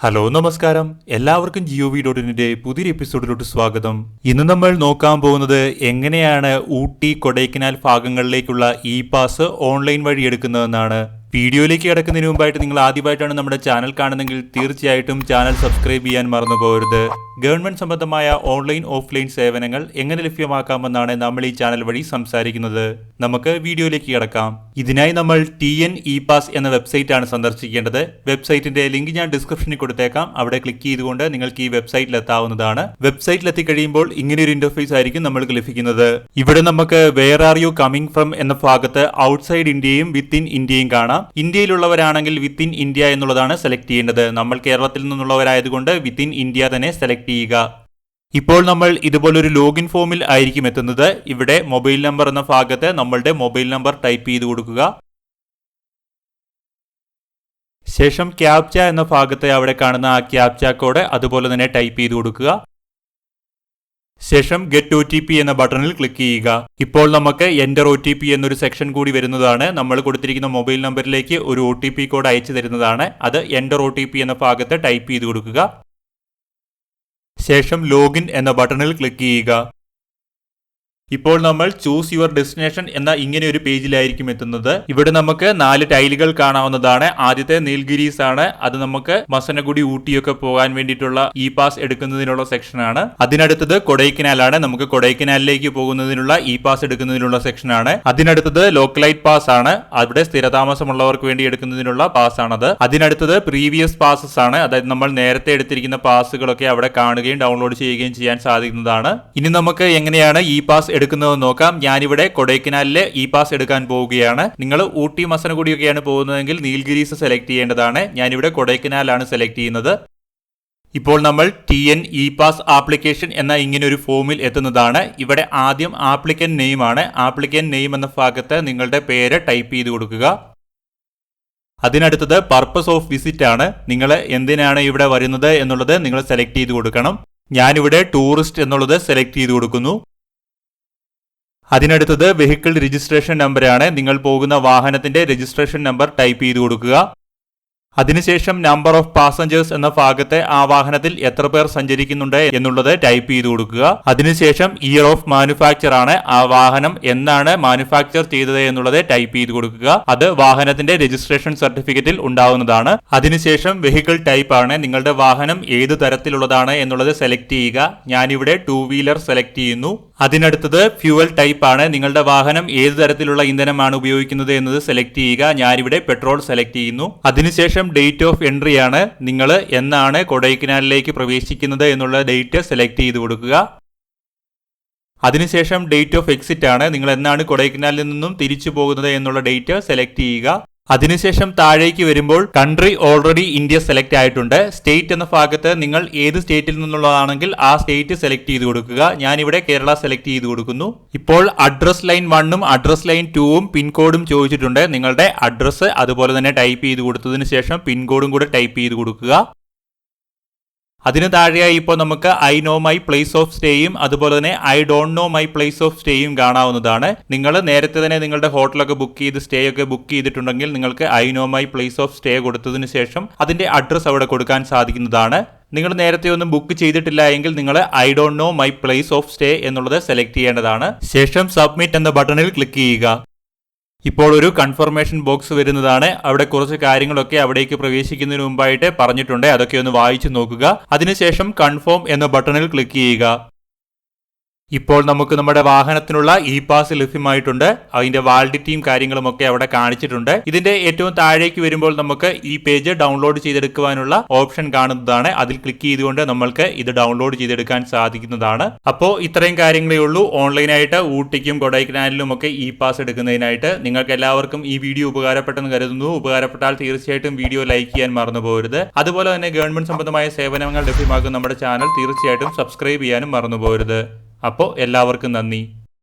Hello നമസ്കാരം. എല്ലാവർക്കും Jio V ഡോട്ടിന്റെ പുതിയൊരു എപ്പിസോഡിലോട്ട് സ്വാഗതം. ഇന്ന് നമ്മൾ നോക്കാൻ പോകുന്നത് എങ്ങനെയാണ് ഊട്ടി കൊടൈക്കനാൽ ഭാഗങ്ങളിലേക്കുള്ള ഇ പാസ് ഓൺലൈൻ വഴി എടുക്കുന്നതെന്നാണ്. വീഡിയോയിലേക്ക് കിടക്കുന്നതിന് മുമ്പായിട്ട് നിങ്ങൾ ആദ്യമായിട്ടാണ് നമ്മുടെ ചാനൽ കാണുന്നതെങ്കിൽ തീർച്ചയായിട്ടും ചാനൽ സബ്സ്ക്രൈബ് ചെയ്യാൻ മറന്നു പോകരുത് ഗവൺമെന്റ് സംബന്ധമായ ഓൺലൈൻ ഓഫ്ലൈൻ സേവനങ്ങൾ എങ്ങനെ ലഭ്യമാക്കാമെന്നാണ് നമ്മൾ ഈ ചാനൽ വഴി സംസാരിക്കുന്നത്. നമുക്ക് വീഡിയോയിലേക്ക് കിടക്കാം. ഇതിനായി നമ്മൾ ടി എൻ ഇ പാസ് എന്ന വെബ്സൈറ്റ് ആണ് സന്ദർശിക്കേണ്ടത്. വെബ്സൈറ്റിന്റെ ലിങ്ക് ഞാൻ ഡിസ്ക്രിപ്ഷനിൽ കൊടുത്തേക്കാം. അവിടെ ക്ലിക്ക് ചെയ്തുകൊണ്ട് നിങ്ങൾക്ക് ഈ വെബ്സൈറ്റിൽ എത്താവുന്നതാണ്. വെബ്സൈറ്റിൽ എത്തിക്കഴിയുമ്പോൾ ഇങ്ങനെ ഒരു ഇന്റർഫേസ് ആയിരിക്കും നമ്മൾക്ക് ലഭിക്കുന്നത്. ഇവിടെ നമുക്ക് where are you coming from എന്ന ഭാഗത്ത് ഔട്ട്സൈഡ് ഇന്ത്യയും വിത്തിൻ ഇന്ത്യയും കാണാം. ഇന്ത്യയിലുള്ളവരാണെങ്കിൽ വിത്തിൻ ഇന്ത്യ എന്നുള്ളതാണ് സെലക്ട് ചെയ്യേണ്ടത്. നമ്മൾ കേരളത്തിൽ നിന്നുള്ളവരായതുകൊണ്ട് വിത്തിൻ ഇന്ത്യ തന്നെ സെലക്ട് ചെയ്യുക ഇപ്പോൾ നമ്മൾ ഇതുപോലൊരു ലോഗിൻ ഫോമിൽ ആയിരിക്കും എത്തുന്നത്. ഇവിടെ മൊബൈൽ നമ്പർ എന്ന ഭാഗത്ത് നമ്മളുടെ മൊബൈൽ നമ്പർ ടൈപ്പ് ചെയ്ത് കൊടുക്കുക. ശേഷം ക്യാപ്ച എന്ന ഭാഗത്ത് അവിടെ കാണുന്ന ആ ക്യാപ്ച കോഡ് അതുപോലെ തന്നെ ടൈപ്പ് ചെയ്ത് കൊടുക്കുക. ശേഷം ഗെറ്റ് ഒ ടി പി എന്ന ബട്ടണിൽ ക്ലിക്ക് ചെയ്യുക. ഇപ്പോൾ നമുക്ക് എന്റർ ഒ ടി പി എന്നൊരു സെക്ഷൻ കൂടി വരുന്നതാണ്. നമ്മൾ കൊടുത്തിരിക്കുന്ന മൊബൈൽ നമ്പറിലേക്ക് ഒരു ഒ ടി പി കോഡ് അയച്ചു തരുന്നതാണ്. അത് എന്റർ ഒ ടി പി എന്ന ഭാഗത്ത് ടൈപ്പ് ചെയ്ത് കൊടുക്കുക. ശേഷം ലോഗിൻ എന്ന ബട്ടണിൽ ക്ലിക്ക് ചെയ്യുക. ഇപ്പോൾ നമ്മൾ ചൂസ് യുവർ ഡെസ്റ്റിനേഷൻ എന്ന ഇങ്ങനെ ഒരു പേജിലായിരിക്കും എത്തുന്നത്. ഇവിടെ നമുക്ക് നാല് ടൈലുകൾ കാണാവുന്നതാണ്. ആദ്യത്തെ നീൽഗിരീസ് ആണ്. അത് നമുക്ക് മസനഗുഡി ഊട്ടിയൊക്കെ പോകാൻ വേണ്ടിയിട്ടുള്ള ഇ പാസ് എടുക്കുന്നതിനുള്ള സെക്ഷനാണ് അതിനടുത്തത് കൊടൈക്കനാലാണ് നമുക്ക് കൊടൈക്കനാലിലേക്ക് പോകുന്നതിനുള്ള ഇ പാസ് എടുക്കുന്നതിനുള്ള സെക്ഷനാണ് അതിനടുത്തത് ലോക്കലൈറ്റ് പാസ് ആണ്. അവിടെ സ്ഥിരതാമസമുള്ളവർക്ക് വേണ്ടി എടുക്കുന്നതിനുള്ള പാസ് ആണത്. അതിനടുത്തത് പ്രീവിയസ് പാസസ് ആണ്. അതായത് നമ്മൾ നേരത്തെ എടുത്തിരിക്കുന്ന പാസുകളൊക്കെ അവിടെ കാണുകയും ഡൗൺലോഡ് ചെയ്യുകയും ചെയ്യാൻ സാധിക്കുന്നതാണ്. ഇനി നമുക്ക് എങ്ങനെയാണ് ഇ പാസ് എടുക്കുന്നതെന്ന് നോക്കാം. ഞാനിവിടെ കൊടൈക്കനാലിലെ ഇ പാസ് എടുക്കാൻ പോവുകയാണ്. നിങ്ങൾ ഊട്ടി മസനഗുഡിയൊക്കെയാണ് പോകുന്നതെങ്കിൽ നീൽഗിരീസ് സെലക്ട് ചെയ്യേണ്ടതാണ്. ഞാനിവിടെ കൊടൈക്കനാലാണ് സെലക്ട് ചെയ്യുന്നത്. ഇപ്പോൾ നമ്മൾ T N E pass application എന്ന ഇങ്ങനെ ഒരു ഫോമിൽ എത്തുന്നതാണ്. ഇവിടെ ആദ്യം ആപ്ലിക്കൻ നെയിം ആണ്. ആപ്ലിക്കൻ നെയിം എന്ന ഭാഗത്ത് നിങ്ങളുടെ പേര് ടൈപ്പ് ചെയ്ത് കൊടുക്കുക. അതിനടുത്തത് പർപ്പസ് ഓഫ് വിസിറ്റ് ആണ്. നിങ്ങൾ എന്തിനാണ് ഇവിടെ വരുന്നത് എന്നുള്ളത് നിങ്ങൾ സെലക്ട് ചെയ്ത് കൊടുക്കണം. ഞാനിവിടെ ടൂറിസ്റ്റ് എന്നുള്ളത് സെലക്ട് ചെയ്ത് കൊടുക്കുന്നു. അതിനടുത്തത് വെഹിക്കിൾ രജിസ്ട്രേഷൻ നമ്പറാണ് നിങ്ങൾ പോകുന്ന വാഹനത്തിന്റെ രജിസ്ട്രേഷൻ നമ്പർ ടൈപ്പ് ചെയ്ത് കൊടുക്കുക. അതിനുശേഷം നമ്പർ ഓഫ് പാസഞ്ചേഴ്സ് എന്ന ഭാഗത്തെ ആ വാഹനത്തിൽ എത്ര പേർ സഞ്ചരിക്കുന്നുണ്ട് എന്നുള്ളത് ടൈപ്പ് ചെയ്ത് കൊടുക്കുക. അതിനുശേഷം ഇയർ ഓഫ് മാനുഫാക്ചർ ആണ് ആ വാഹനം എന്നാണ് മാനുഫാക്ചർ ചെയ്തത് എന്നുള്ളത് ടൈപ്പ് ചെയ്ത് കൊടുക്കുക. അത് വാഹനത്തിന്റെ രജിസ്ട്രേഷൻ സർട്ടിഫിക്കറ്റിൽ ഉണ്ടാവുന്നതാണ്. അതിനുശേഷം വെഹിക്കിൾ ടൈപ്പ് ആണ്. നിങ്ങളുടെ വാഹനം ഏത് തരത്തിലുള്ളതാണ് എന്നുള്ളത് സെലക്ട് ചെയ്യുക. ഞാനിവിടെ ടൂ വീലർ സെലക്ട് ചെയ്യുന്നു. അതിനടുത്തത് ഫ്യൂവൽ ടൈപ്പ് ആണ്. നിങ്ങളുടെ വാഹനം ഏത് തരത്തിലുള്ള ഇന്ധനമാണ് ഉപയോഗിക്കുന്നത് എന്നത് സെലക്ട് ചെയ്യുക. ഞാനിവിടെ പെട്രോൾ സെലക്ട് ചെയ്യുന്നു. അതിനുശേഷം ഡേറ്റ് ഓഫ് എൻട്രി ആണ് നിങ്ങൾ എന്നാണ് കൊടൈക്കനാലിലേക്ക് പ്രവേശിക്കുന്നത് എന്നുള്ള ഡേറ്റ് സെലക്ട് ചെയ്ത് കൊടുക്കുക. അതിനുശേഷം ഡേറ്റ് ഓഫ് എക്സിറ്റ് ആണ് നിങ്ങൾ എന്നാണ് കൊടൈക്കനാലിൽ നിന്നും തിരിച്ചു പോകുന്നത് എന്നുള്ള ഡേറ്റ് സെലക്ട് ചെയ്യുക. അതിനുശേഷം താഴേക്ക് വരുമ്പോൾ കൺട്രി ഓൾറെഡി ഇന്ത്യ സെലക്ട് ആയിട്ടുണ്ട്. സ്റ്റേറ്റ് എന്ന ഭാഗത്ത് നിങ്ങൾ ഏത് സ്റ്റേറ്റിൽ നിന്നുള്ളതാണെങ്കിൽ ആ സ്റ്റേറ്റ് സെലക്ട് ചെയ്ത് കൊടുക്കുക. ഞാനിവിടെ കേരള സെലക്ട് ചെയ്ത് കൊടുക്കുന്നു. ഇപ്പോൾ അഡ്രസ് ലൈൻ വണ്ണും അഡ്രസ് ലൈൻ ടൂവും പിൻകോഡും ചോദിച്ചിട്ടുണ്ട്. നിങ്ങളുടെ അഡ്രസ്സ് അതുപോലെ തന്നെ ടൈപ്പ് ചെയ്ത് കൊടുത്തതിന് ശേഷം പിൻകോഡും കൂടെ ടൈപ്പ് ചെയ്ത് കൊടുക്കുക. അതിന് താഴെയായി ഇപ്പോൾ നമുക്ക് I know my place of സ്റ്റേയും അതുപോലെ തന്നെ I don't know my place of സ്റ്റേയും കാണാവുന്നതാണ്. നിങ്ങൾ നേരത്തെ തന്നെ നിങ്ങളുടെ ഹോട്ടലൊക്കെ ബുക്ക് ചെയ്ത് സ്റ്റേ ഒക്കെ ബുക്ക് ചെയ്തിട്ടുണ്ടെങ്കിൽ നിങ്ങൾക്ക് I know my place of stay കൊടുത്തതിന് ശേഷം അതിന്റെ അഡ്രസ്സ് അവിടെ കൊടുക്കാൻ സാധിക്കുന്നതാണ്. നിങ്ങൾ നേരത്തെ ഒന്നും ബുക്ക് ചെയ്തിട്ടില്ല എങ്കിൽ നിങ്ങൾ I don't know my place of stay എന്നുള്ളത് സെലക്ട് ചെയ്യേണ്ടതാണ്. ശേഷം സബ്മിറ്റ് എന്ന ബട്ടണിൽ ക്ലിക്ക് ചെയ്യുക. ഇപ്പോൾ ഒരു കൺഫർമേഷൻ ബോക്സ് വരുന്നതാണ്. അവിടെ കുറച്ച് കാര്യങ്ങളൊക്കെ അവിടേക്ക് പ്രവേശിക്കുന്നതിന് മുമ്പായിട്ട് പറഞ്ഞിട്ടുണ്ട്. അതൊക്കെ ഒന്ന് വായിച്ചു നോക്കുക. അതിനുശേഷം കൺഫേം എന്ന ബട്ടണിൽ ക്ലിക്ക് ചെയ്യുക. ഇപ്പോൾ നമുക്ക് നമ്മുടെ വാഹനത്തിനുള്ള ഇ പാസ് ലഭ്യമായിട്ടുണ്ട്. അതിന്റെ വാലിഡിറ്റിയും കാര്യങ്ങളും ഒക്കെ അവിടെ കാണിച്ചിട്ടുണ്ട്. ഇതിന്റെ ഏറ്റവും താഴേക്ക് വരുമ്പോൾ നമുക്ക് ഈ പേജ് ഡൗൺലോഡ് ചെയ്തെടുക്കുവാനുള്ള ഓപ്ഷൻ കാണുന്നതാണ്. അതിൽ ക്ലിക്ക് ചെയ്തുകൊണ്ട് നമ്മൾക്ക് ഇത് ഡൗൺലോഡ് ചെയ്തെടുക്കാൻ സാധിക്കുന്നതാണ്. അപ്പോൾ ഇത്രയും കാര്യങ്ങളേ ഉള്ളൂ. ഓൺലൈനായിട്ട് ഊട്ടിക്കും കൊടൈക്കനാലിലും ഒക്കെ ഇ പാസ് എടുക്കുന്നതിനായിട്ട് നിങ്ങൾക്ക് എല്ലാവർക്കും ഈ വീഡിയോ ഉപകാരപ്പെട്ടെന്ന് കരുതുന്നു. ഉപകാരപ്പെട്ടാൽ തീർച്ചയായിട്ടും വീഡിയോ ലൈക്ക് ചെയ്യാൻ മറന്നു പോകരുത് അതുപോലെ തന്നെ ഗവൺമെന്റ് സംബന്ധമായ സേവനങ്ങൾ ലഭ്യമാക്കുന്ന നമ്മുടെ ചാനൽ തീർച്ചയായിട്ടും സബ്സ്ക്രൈബ് ചെയ്യാനും മറന്നു പോകരുത് അപ്പോൾ എല്ലാവർക്കും നന്ദി.